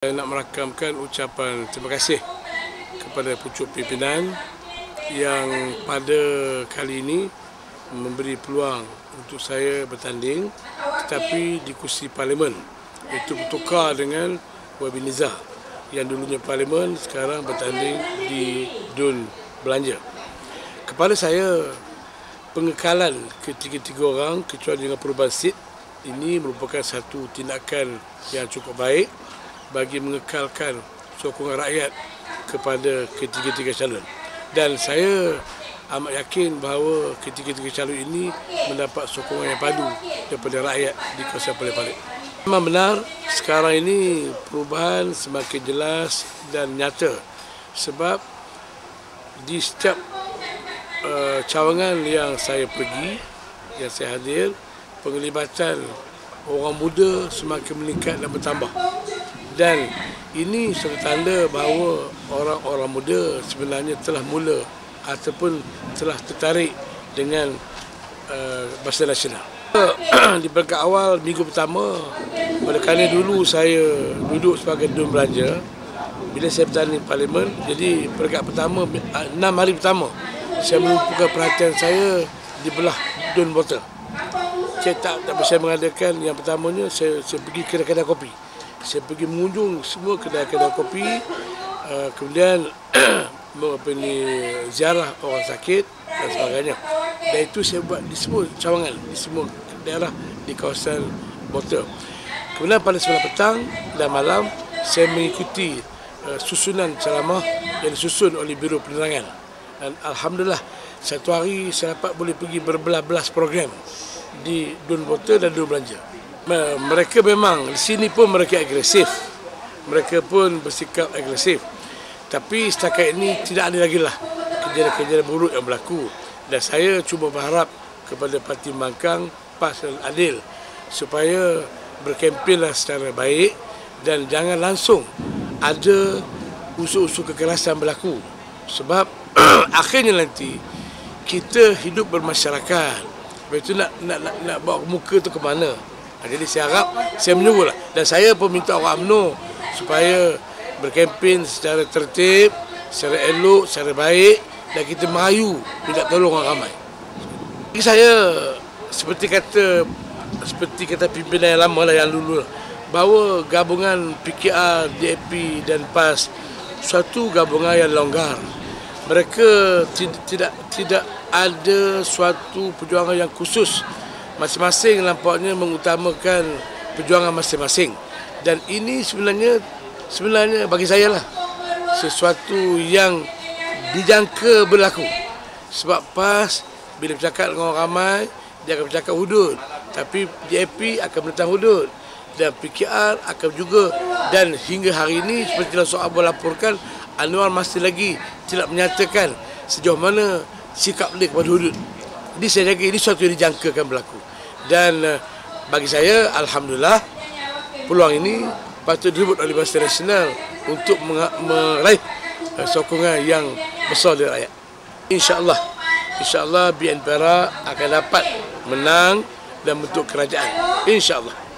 Saya nak merakamkan ucapan terima kasih kepada pucuk pimpinan yang pada kali ini memberi peluang untuk saya bertanding tetapi di kursi parlimen itu bertukar dengan Wabi Nizah yang dulunya parlimen sekarang bertanding di Dun Belanja. Kepada saya pengekalan ketiga-tiga orang kecuali dengan perubahan sit ini merupakan satu tindakan yang cukup baik bagi mengekalkan sokongan rakyat kepada ketiga-tiga calon. Dan saya amat yakin bahawa ketiga-tiga calon ini mendapat sokongan yang padu daripada rakyat di kawasan Paling-Paling. Memang benar sekarang ini perubahan semakin jelas dan nyata sebab di setiap uh, cawangan yang saya pergi, yang saya hadir, penglibatan orang muda semakin meningkat dan bertambah dan ini satu tanda bahawa orang-orang muda sebenarnya telah mula ataupun telah tertarik dengan uh, bahasa nasional. Di peringkat awal minggu pertama, oleh kerana dulu saya duduk sebagai Dun Belanja, bila saya bertanding parlimen, jadi peringkat pertama, enam hari pertama, saya melumpuhkan perhatian saya di belah Dun Botol. Saya tak, tak bisa mengadakan yang pertamanya, saya, saya pergi ke kedai kopi saya pergi mengunjung semua kedai-kedai kopi uh, kemudian apa ni ziarah orang sakit dan sebagainya. Dan itu saya buat di semua cawangan di semua daerah di kawasan Botol kemudian pada sebelah petang dan malam saya mengikuti uh, susunan ceramah yang disusun oleh Biro Penerangan. Dan Alhamdulillah satu hari saya dapat boleh pergi berbelas-belas program di Dun Botol dan Dun Belanja mereka memang di sini pun mereka agresif. Mereka pun bersikap agresif. Tapi setakat ini tidak ada lagi lah kejadian-kejadian buruk yang berlaku. Dan saya cuba berharap kepada Parti Bangkang, PAS dan Adil supaya berkempenlah secara baik dan jangan langsung ada usul-usul kekerasan berlaku. Sebab akhirnya nanti kita hidup bermasyarakat. Lepas itu nak, nak, nak, nak bawa muka tu ke mana? Jadi saya harap, saya menyuruhlah. Dan saya pun minta orang UMNO supaya berkempen secara tertib, secara elok, secara baik dan kita merayu tidak tolong orang ramai. Jadi saya seperti kata seperti kata pimpinan yang lama lah yang dulu bahawa gabungan PKR, DAP dan PAS suatu gabungan yang longgar. Mereka tidak tidak ada suatu perjuangan yang khusus masing-masing nampaknya mengutamakan perjuangan masing-masing. Dan ini sebenarnya sebenarnya bagi saya lah sesuatu yang dijangka berlaku. Sebab PAS bila bercakap dengan orang ramai dia akan bercakap hudud. Tapi DAP akan menentang hudud. Dan PKR akan juga. Dan hingga hari ini seperti yang soal laporkan Anwar masih lagi tidak menyatakan sejauh mana sikap dia kepada hudud jadi saya jaga ini sesuatu yang dijangkakan berlaku dan uh, bagi saya alhamdulillah peluang ini patut direbut oleh Bangsa Nasional untuk meraih uh, sokongan yang besar dari rakyat. Insya-Allah insya-Allah BN Perak akan dapat menang dan bentuk kerajaan. Insya-Allah.